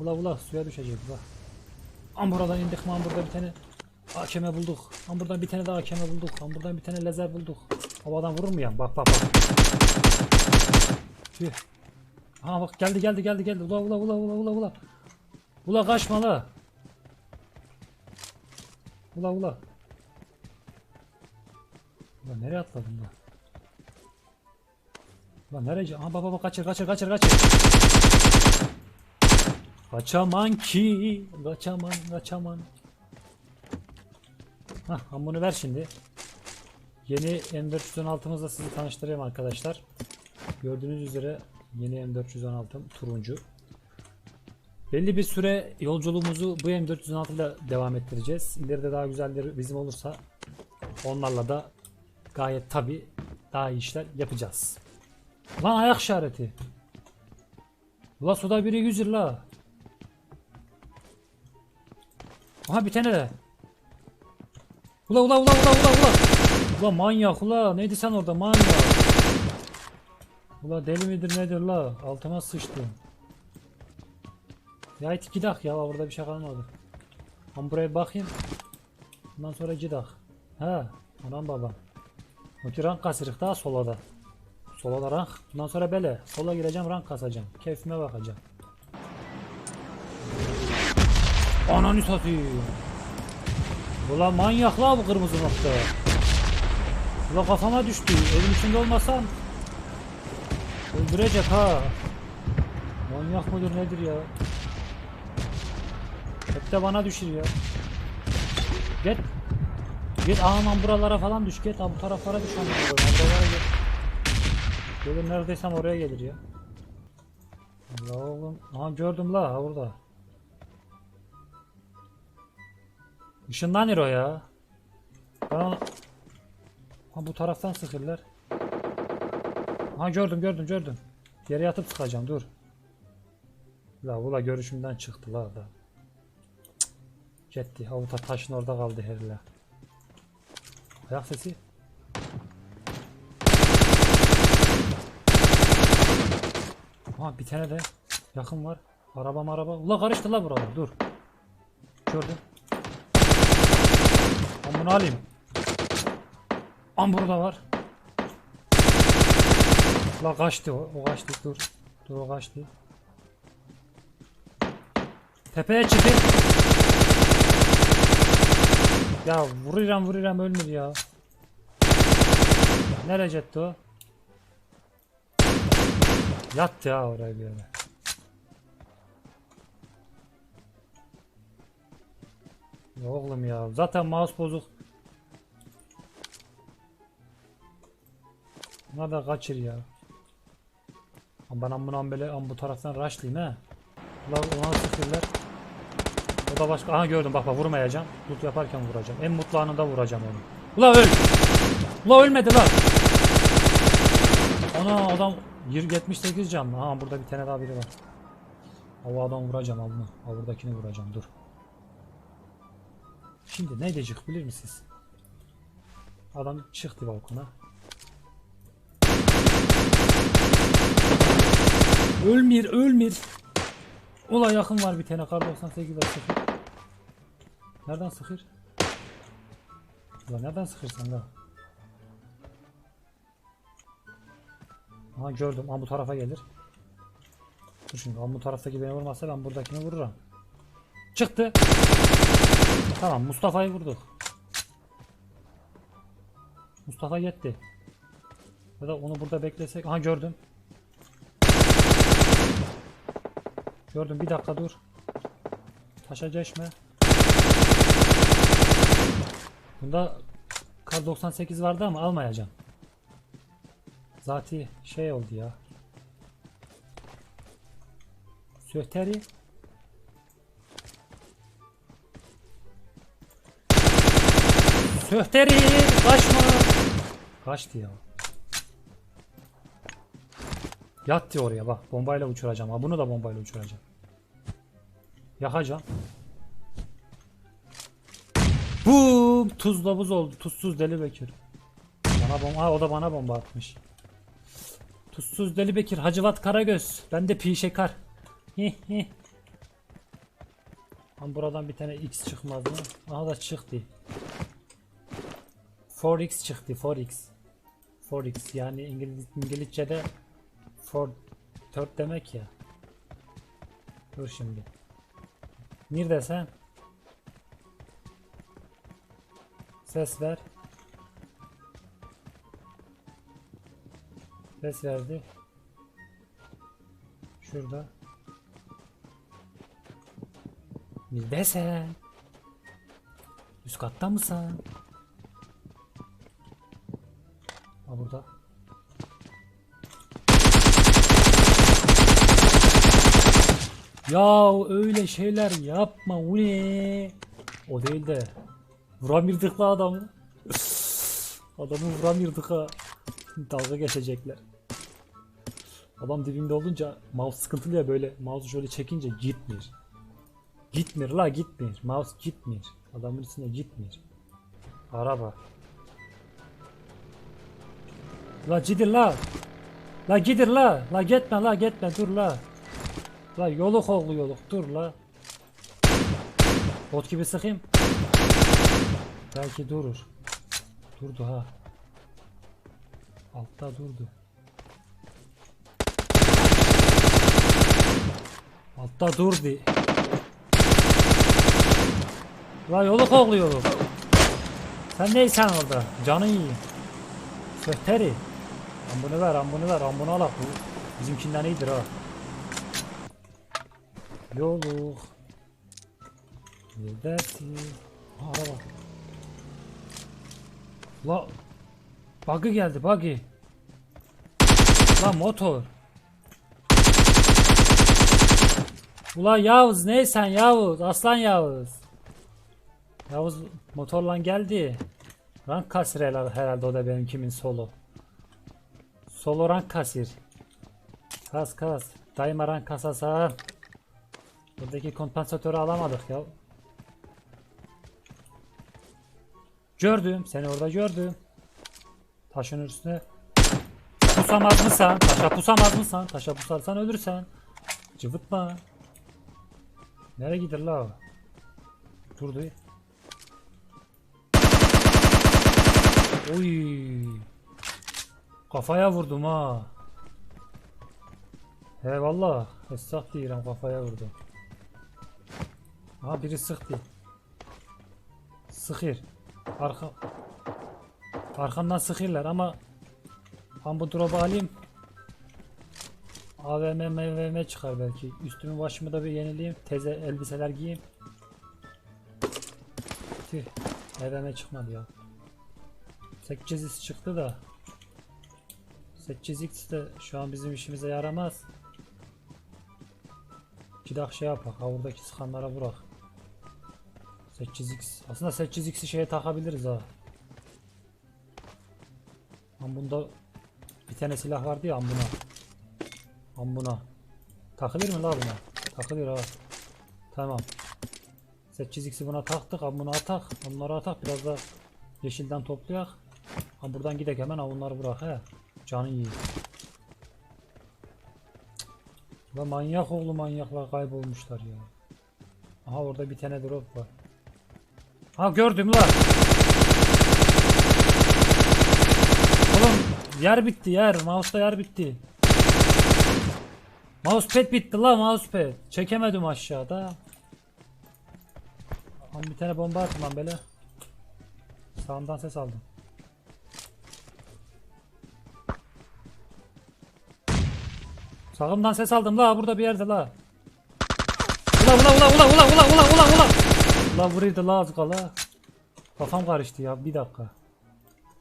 Ula ula suya düşecek ula. Am buradan indik man burada bir tane AKM bulduk. Am buradan bir tane daha AKM bulduk. Am buradan bir tane lazer bulduk. Havadan vurur mu ya? Bak bak bak. Tüh. Ha bak geldi geldi geldi geldi. Ula ula ula ula ula ula. Ula kaçma la. Ula ula. Ula nereye atladın la? Ula nereye? Aha baba baba kaçır kaçır kaçır kaçır. Kaçaman ki, kaçaman, kaçaman. Hah, bunu ver şimdi. Yeni M416'mızla sizi tanıştırayım arkadaşlar. Gördüğünüz üzere yeni M416 turuncu. Belli bir süre yolculuğumuzu bu M416 ile devam ettireceğiz. İleride daha güzelleri bizim olursa onlarla da gayet tabi daha iyi işler yapacağız. Lan ayak işareti. Ula suda biri yüzür la. Aha bir tane de. Ula ula ula ula ula ula. Ula manyak ula. Neydi sen orada manyak. Ula deli midir nedir la? Altıma sıçtım. Ya it gidak ya orada bir şey kalmadı. Ben buraya bakayım. Ondan sonra gidak. He. Anam babam. Çünkü rank kasırık daha solada. Solada rank. Bundan sonra böyle. Sola gireceğim rank kasacağım. Keyfime bakacağım. Ananı satayım. Ulan manyak la bu kırmızı nokta. Ulan kafama düştü. Evin içinde olmasam öldürecek ha. Manyak mıdır nedir ya? Hep de bana düşür ya. Git. Git aman buralara falan düş git. Ha bu taraflara düş aman. Buralara. Gelir neredeysem oraya gelir ya. Allah oğlum. Aha gördüm la burada. Işınlanır o ya. Ben onu... Ha bu taraftan sıkırlar. Ha gördüm gördüm gördüm. Yere yatıp sıkacağım dur. La ula görüşümden çıktı la da. Gitti. Ha bu ta- taşın orada kaldı herle. Ayak sesi. Ha bir tane de yakın var. Araba araba. Ula karıştı la buralar dur. Gördüm. Bunu alayım. Am burada var. La kaçtı o. O kaçtı dur. Dur o kaçtı. Tepeye çıkın. Ya vururam vururam ölmür ya. Nereye gitti o? Yattı ya oraya bir yere. Oğlum ya zaten mouse bozuk. Buna da kaçır ya. Ben ambulan böyle am bu taraftan rushlayayım he. Ulan ona sıkırlar. O da başka. Aha gördüm bak bak vurmayacağım. Loot yaparken vuracağım. En mutlu anında vuracağım onu. Ula öl. Ula ölmedi la. Ana adam 20 78 canlı. Aha burada bir tane daha biri var. O adam vuracağım al bunu. Ha buradakini vuracağım dur. Şimdi ne edecek bilir misiniz? Adam çıktı balkona. Ölmir, ölmir. Ola yakın var bir tane kar 98 var sıfır. Nereden sıkır? Ulan nereden sıkırsın la? Aha gördüm. Aha bu tarafa gelir. Dur şimdi. Aha bu taraftaki beni vurmazsa ben buradakini vururum. Çıktı. Tamam Mustafa'yı vurduk. Mustafa yetti. Ya da onu burada beklesek. Aha gördüm. Gördüm bir dakika dur. Taşa geçme. Bunda kar 98 vardı ama almayacağım. Zati şey oldu ya. Söhteri. Söhteri kaçma. Kaçtı ya. Yattı oraya bak bombayla uçuracağım. Ha bunu da bombayla uçuracağım. Yakacağım. Bum! Tuzla buz oldu. Tuzsuz deli Bekir. Bana bomba, o da bana bomba atmış. Tuzsuz deli Bekir, Hacıvat Karagöz. Ben de pi şekar. Hih hih. Buradan bir tane X çıkmaz mı? Aha da çıktı. 4X çıktı 4X. 4X yani İngiliz, İngilizce'de 4, 4 demek ya. Dur şimdi. Nerede sen? Ses ver. Ses verdi. Şurada. Neredesin? Üst katta mısın? Ha burada. Ya öyle şeyler yapma o ne? O değil de vuramırdık la adamı. Adamı vuramırdık ha. Dalga geçecekler. Adam dibimde olunca mouse sıkıntılı ya böyle mouse şöyle çekince gitmiyor. Gitmiyor la gitmiyor. Mouse gitmiyor. Adamın üstüne gitmiyor. Araba. La gidir la. La gidir la. La gitme la gitme dur la. La yoluk oğlu yoluk dur la. Bot gibi sıkayım. Belki durur. Durdu ha. Altta durdu. Altta durdu. La yoluk oğlu yoluk. Sen neysen orada? Canı iyi. Söhteri. Ambunu ver, ambunu ver, ambunu alak bu. Bizimkinden iyidir ha. Yoluk. Neredesin? Ha, araba. La. Bug'ı geldi, bug'ı. La motor. Ula Yavuz neysen Yavuz? Aslan Yavuz. Yavuz motorla geldi. Rank herhalde, herhalde o da benim kimin solo. Solo rank kasir. Kas kas. Daima rank kasasa. Buradaki kompansatörü alamadık ya. Gördüm. Seni orada gördüm. Taşın üstüne pusamaz mısın? Taşa pusamaz mısın? Taşa pusarsan ölürsen. Cıvıtma. Nereye gider la o? Durdu. Oy. Kafaya vurdum ha. He valla. Hesap değilim kafaya vurdum. Ha biri sıktı. Sıkır. Arka Arkamdan sıkırlar ama ben bu drop'u alayım. AVM MVM çıkar belki. Üstümü başımı da bir yenileyim. Teze elbiseler giyeyim. Tüh. AVM çıkmadı ya. 8x çıktı da 8x de şu an bizim işimize yaramaz. Dakika şey yapak. Ha buradaki sıkanlara bırak. 8x. Aslında 8x'i şeye takabiliriz ha. Ama bunda bir tane silah vardı ya ambuna. Ambuna. Takılır mı la buna? Takılır ha. Tamam. 8x'i buna taktık. Ambuna atak. Onları atak. Biraz da yeşilden toplayak. Ha buradan gidek hemen ha bunları bırak he. Canı iyi. La manyak oğlu manyaklar kaybolmuşlar ya. Aha orada bir tane drop var. Ha gördüm la. Oğlum yer bitti yer. Mouse'da yer bitti. Mousepad bitti la mousepad. Çekemedim aşağıda. Ama bir tane bomba attım lan böyle. Sağımdan ses aldım. Sağımdan ses aldım la burada bir yerde la. Ula ula ula ula ula ula ula ula ula. La buraydı la az kala. Kafam karıştı ya bir dakika.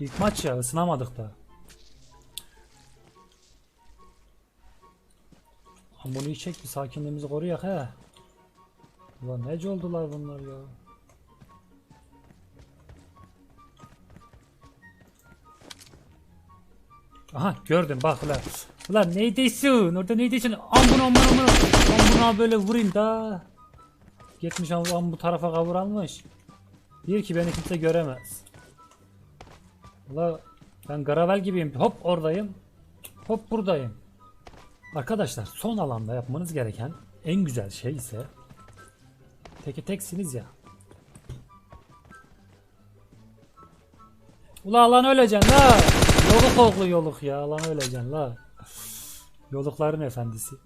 İlk maç ya ısınamadık da. Bunu çek bir sakinliğimizi koruyak he. Ulan nece oldular bunlar ya. Aha gördüm bak ulan. Ulan neydesin? Orada neydesin? Ambun ambun ambun. Ambuna böyle vurayım da. Gitmiş ambun bu tarafa kavur almış. Diyor ki beni kimse göremez. Ula ben Gravel gibiyim. Hop oradayım. Hop buradayım. Arkadaşlar son alanda yapmanız gereken en güzel şey ise Teke teksiniz ya. Ula lan öleceksin la. Yoluk oğlu yoluk ya lan öleceksin la. Yolukların efendisi.